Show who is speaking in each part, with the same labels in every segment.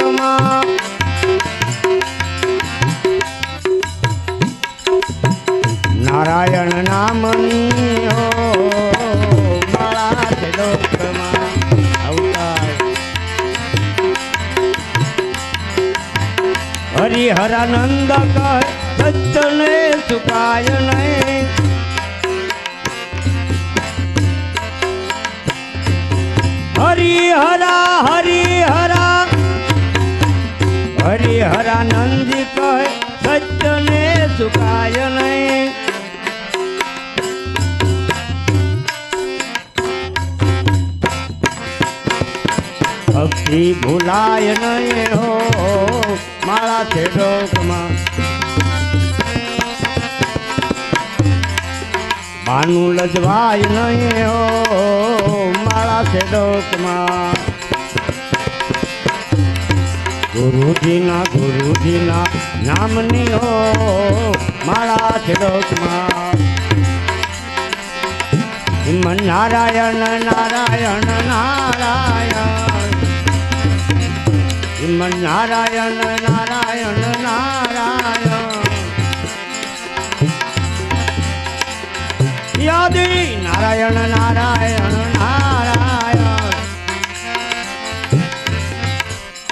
Speaker 1: લોકમાં ચુકાય નહીં. ભક્તિ ભૂલાય નહીં હો, મારા છે ડોકમાં બાનું લજવાય નહીં હો, મારા છે ડોકમાં ગુરુજીના ગુરુજીના નામની હો મારા છે ડોકમાં હિમન નારાયણ નારાયણ નારાયણ. હિમન નારાયણ નારાયણ નારાયણ. યાદી, નારાયણ નારાયણ.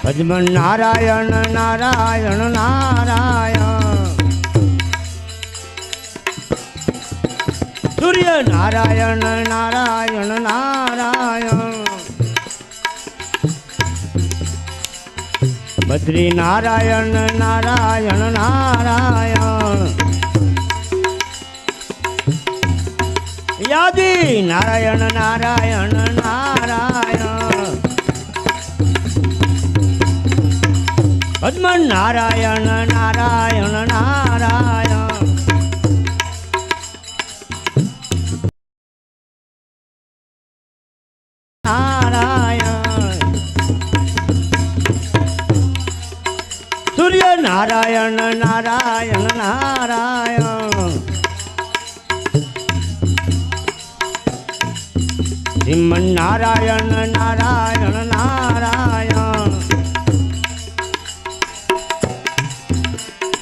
Speaker 1: ભજમન નારાયણ નારાયણ નારાયણ. સૂર્ય નારાયણ નારાયણ નારાયણ. બદ્રી નારાયણ નારાયણ નારાયણ. યાદી નારાયણ નારાયણ નારાયણ. પદ્મન નારાયણ નારાયણ નારાયણ નારાયણ સૂર્ય નારાયણ નારાયણ નારાયણ હિમન નારાયણ નારાયણ નારાયણ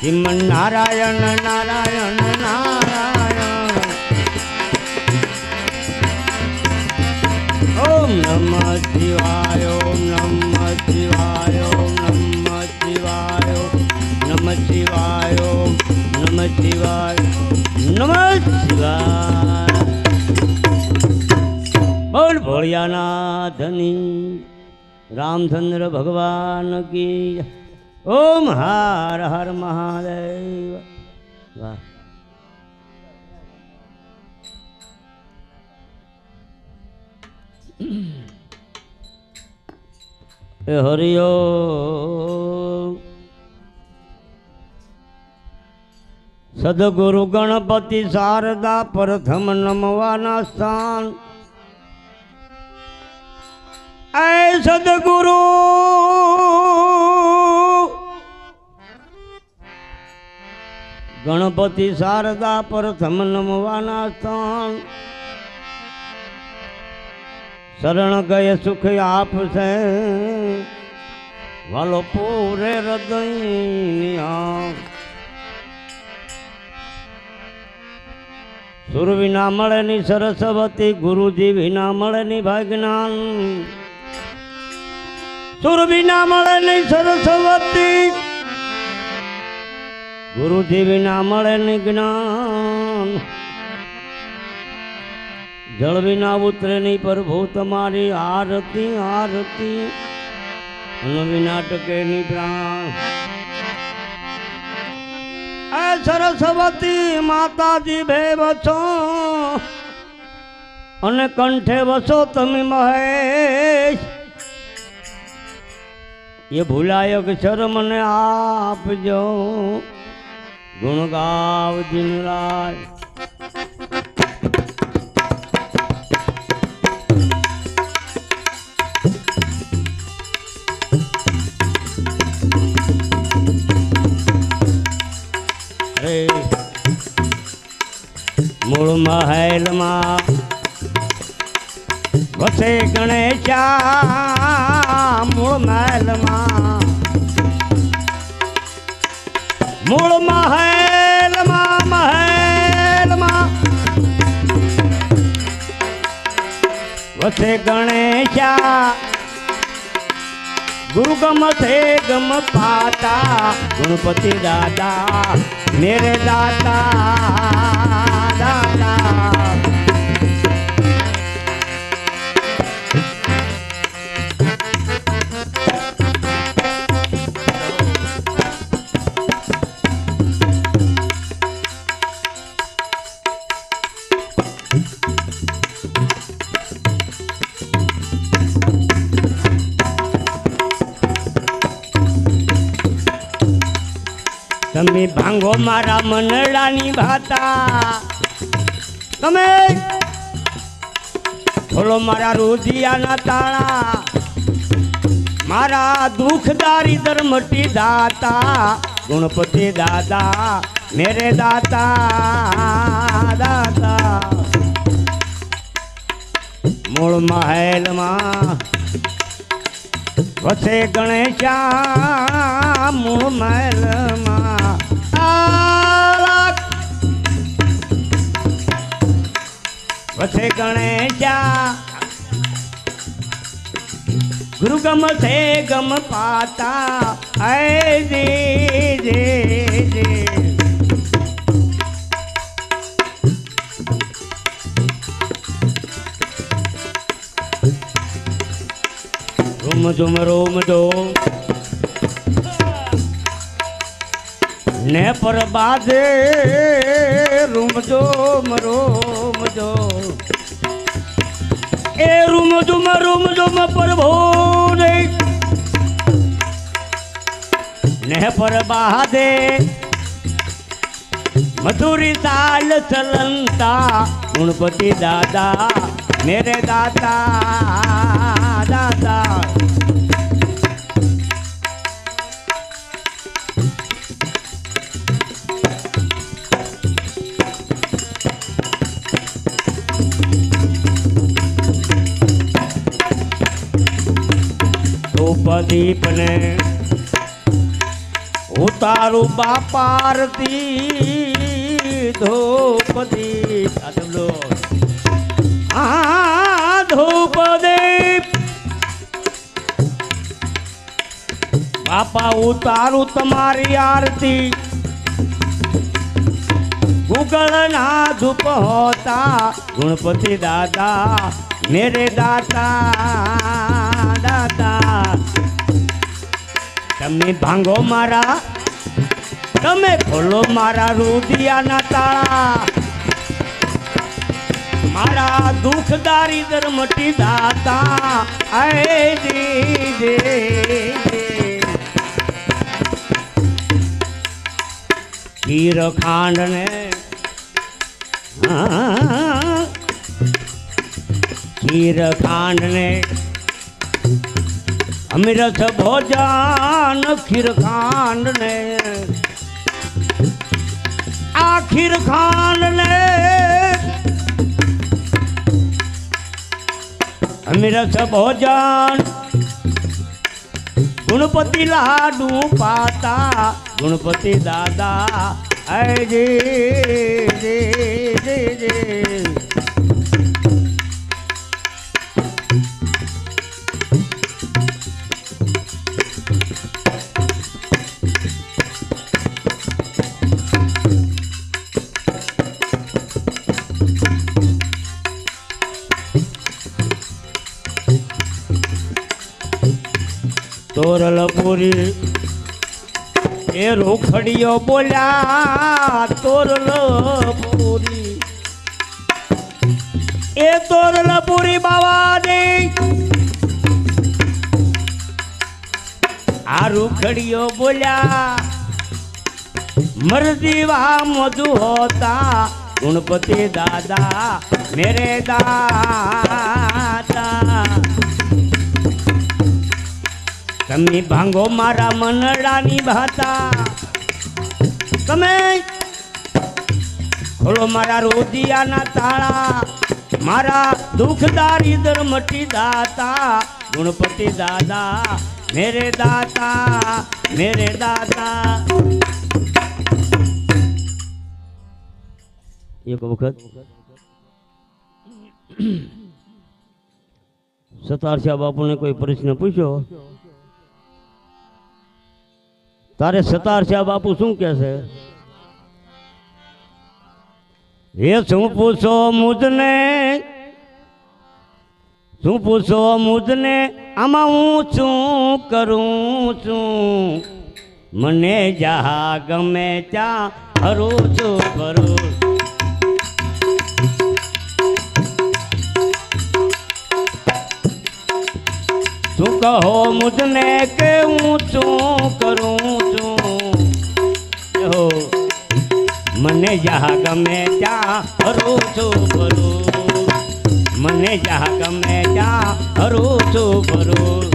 Speaker 1: હિમન નારાયણ નારાયણ નારાયણ ઓમ નમ શિવાય, ઓમ નમ શિવાય, ઓમ નમ શિવાય નમ શિવાય, નમઃ શિવાય, નમ શિવાય બોલ ભોળિયાના ધની રામચંદ્ર ભગવાન કી. ઓમ હર હર મહાદેવ. વાહ. એ હરિયો સદગુરુ ગણપતિ શારદા પ્રથમ નમવાના સ્થાન. એ સદગુરુ. ગણપતિ શારદા પ્રથમ નમવાના સ્થાન. શરણ ગયે સુખ આપશે. વાલો પૂરે હૃદય સુર વિના મળે ની સરસ્વતી ગુરુજી વિના મળે ની ભાગ્યનાન. સુર વિના મળે ની સરસ્વતી ગુરુજી વિના મળે ને જ્ઞાન. જળ વિના ઉતરે નહીં પ્રભુ તમારી આરતી આરતી. વિના ટકે ની પ્રાણ. સરસ્વતી માતાજી ભે વસો અને કંઠે વસો તમે મહેશ. એ ભૂલાયક શરમને મને આપજો. ગુણ ગાવ દિલરાય મૂળ મહેલમાં વસે ગણેશા મૂળ મહેલમાં. મૂળ મહેલમાં વસે ગણેશા ગુરુ ગમ થે ગમ પાતા ગણપતિ દાદા મેરે દાતા દાદા. તમે ભાંગો મારા મનડાની ભાતા તમે ખોલો મારા રોધિયાના તાળા. મારા દુઃખ દારિદર મટી દાતા. ગુણપતિ દાદા, મેરે દાતા દાતા. મૂળ મહેલમાં વસે ગણેશા, મૂળ મહેલમાં. આલા વસે ગણેશા. ગુરુ ગમ સે ગમ પાતા. આય જે જે જે. ઝુમ રોમ જો ને પર બાધે રૂમ જો રોમ જો એ રૂમ ઝુમ રૂમ ઝુમ પર ભોરે ને પર બાધે મધુરી તાલ ચલંતા ગુણપતિ દાદા, મેરે દાદા દાદા. ધૂપદીપ હું તારું બાપારતી ધૂપદીપ આદમલો આ ધૂપદીપ. બાપા, ઉતારું તમારી આરતી. ગુગળના ધૂપ હોતા. ગુણપતિ દાદા, મેરે દાતા. દાતા તમે ભાંગો મારા, તમે ખોલો મારા રુદિયાના તાળા. મારા દુઃખ દારિદર મટી દાતા. ખીર ખાંડ ને ખીર ખાંડ ને અમિરથ ભોજન ખીર ખાંડ ને આ ખીર ખાંડ ને અમિરથ ભોજન ગુણપતિ લાડુ પાતા, ગુણપતિ દાદા અય જે જે જે જે તોરલ પૂરી એ રોખડીઓ બોલ્યા, તોરલપુરી. એ તોરલપુરી બાવાની આ રૂખડીયો બોલ્યા મરદીવા મધુ હોતા, ગુણપતિ દાદા, મેરે દાતા तमी भांगो मारा मनड़ा भाता तमे खोलो मारा रोदिया ना ताला मारा दुखदार इधर मटी दाता गुणपति दादा मेरे दाता मेरे दादा एक वक्त सतारशाह बापू ने कोई प्रश्न पूछो। તારે સતારસિયા બાપુ શું કહે છે? હે શું પૂછો મુજને? શું પૂછો મુજને? આમાં હું શું કરું છું? મને જહા ગમે ત્યાં ફરું છું, ફરું શું કહો મુજને કે હું શું કરું? જહા ગમે ત્યાં હરું છું ભરું. મને જહા ગમે ત્યાં હરું છું ફરું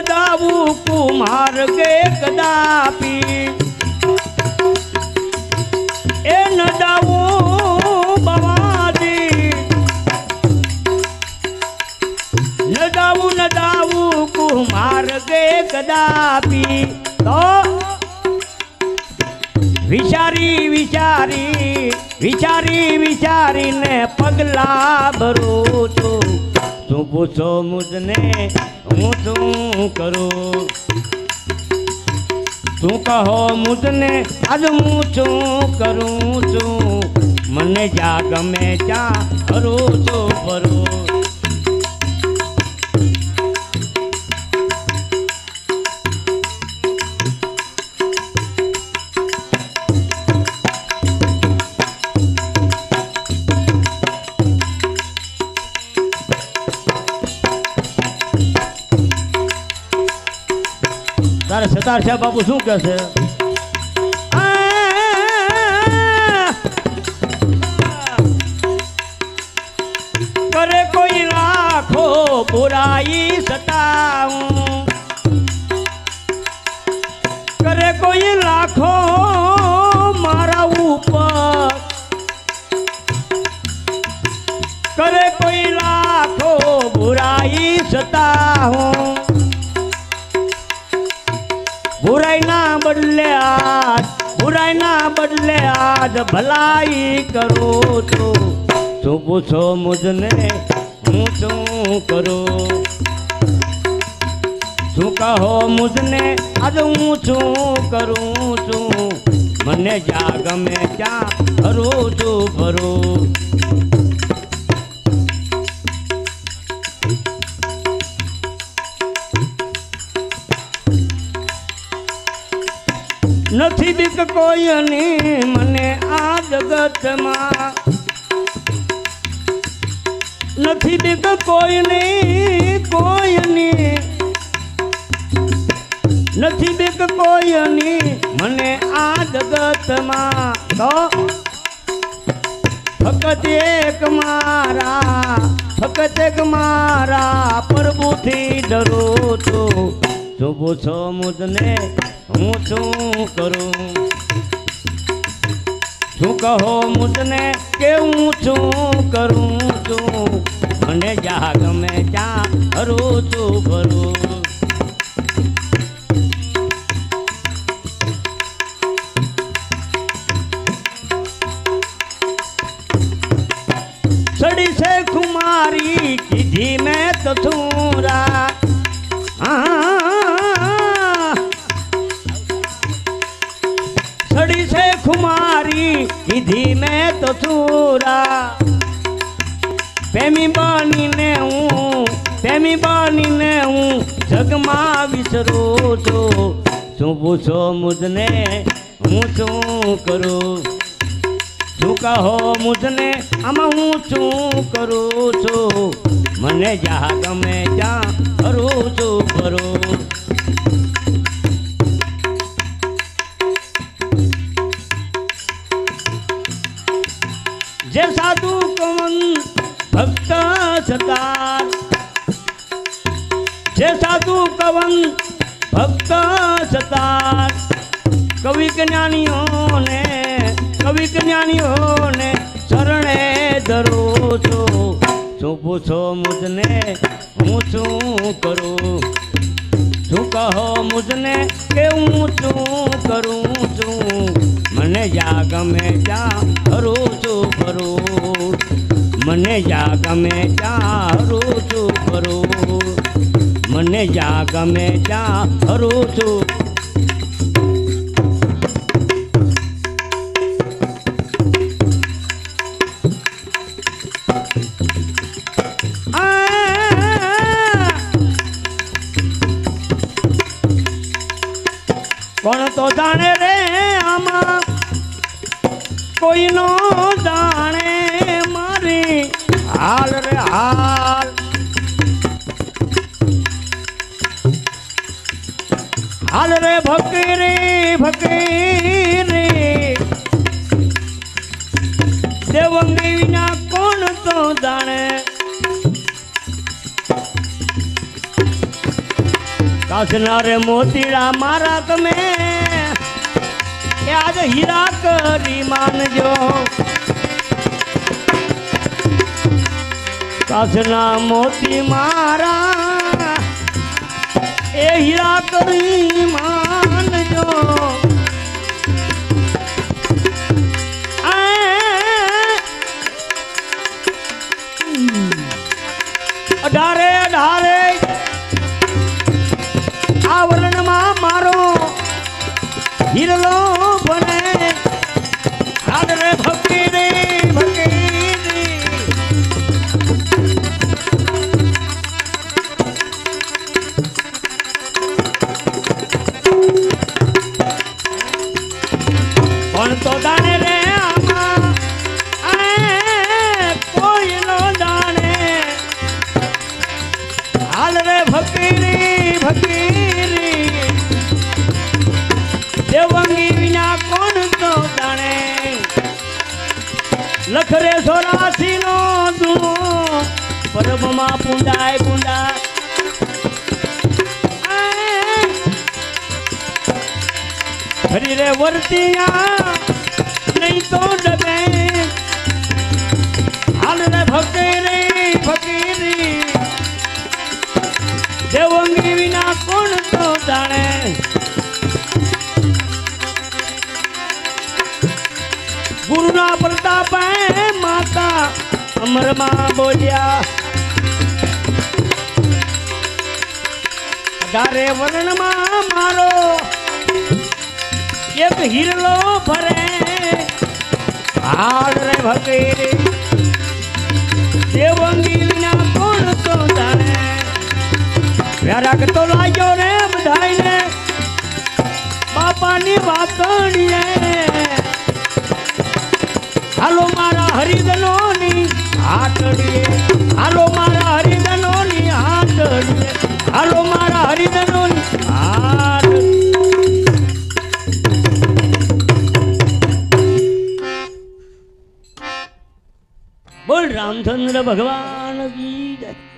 Speaker 1: નદાવું કુમાર કે કદાપી? એ નદાવું બવાજી. નદાવું નદાવું કુમાર કે કદાપી? તો? વિચારી વિચારી વિચારી, વિચારીને પગલા ભરું છું. તું પૂછો મુજને હું શું કરું. તું કહો મુજને આજ હું શું કરું છું. મને જા ગમે ત્યાં કરું છું ફરું તારે છે બાપુ શું કહે છે? કરે કોઈ લાખો બુરાઈ સતાવું કરે કોઈ લાખો મારા ઉપર. કરે કોઈ લાખો બુરાઈ સતાવું બુરાઈ બદલે આજ બુરાઈ ના બદલે આજ ભલાઈ કરું છું. તું પૂછો મુજને, હું શું કરું? શું કહો મુજને, આજ હું શું કરું છું? મને જા ગમે ત્યાં ફરું છું ફરું નથી બીક કોઈની મને આ જગતમાં નથી બીક કોઈની કોઈની નથી બીક કોઈની મને આ જગતમાં તો ફકત એક મારા ફકત એક મારા પ્રભુથી ડરું છું શું પૂછો મુજને હું શું કરું? શું કહો મુજને કે હું શું કરું છું મને જા ગમે ત્યાં હરું છું ભરું? સડી છે કુમારી કીધી મેં તો છૂરા આ કીધી મેં તો છૂરા પ્રેમી બનીને હું, પ્રેમી બનીને હું જગમાં વિસરું છું. શું પૂછો મુજને, હું શું કરું? શું કહો મુજને, આમાં હું શું કરું છું? મને જ્યાં ગમે ત્યાં કરું છું કરું ભક્ત સતાર જે સાધુ કવન ભક્ત સતાર કવિ જ્ઞાનીઓને કવિ જ્ઞાનીઓને શરણે ધરો છો. શું પૂછો મુજને, હું શું કરું? શું કહો મુજને કે હું શું કરું છું? મને યા ગમે ત્યાં હરું છું ફરું મને જા ગમે ત્યાં હરું છું ફરું મને જા ગમે ત્યાં હરું છું જાણે કાસના રે મોતીડા મારા તમે આજ હીરા કરી માનજો. કાસના મોતી મારા, એ હીરા કરી માનજો. અઢારે અઢારે આવરણમાં મારો હિરલો પરબમાં પૂંડાય પૂંડા હરી રે વર્તિયા નહીં તો ડબે. હાલ રે ફકીરી ફકીરી દેવંગી વિના કોણ તો જાણે? ગુરુના પ્રતાપે માતા અમરમાં બોલ્યા અઢારે વર્ણમાં મારો. એક હિરલો ભરે. હાડ રે ભગીરી દેવંગી વિના કોણ તો જાણે. વ્યારાગ તો લાગ્યો રે બધાયને. બાપાની વાતણીએ. હાલો મારા હરિદનોની હાટડીએ હાલો મારા હરિદનોની હાટડીએ હાલો મારા હાટ બોલ રામચંદ્ર ભગવાન કી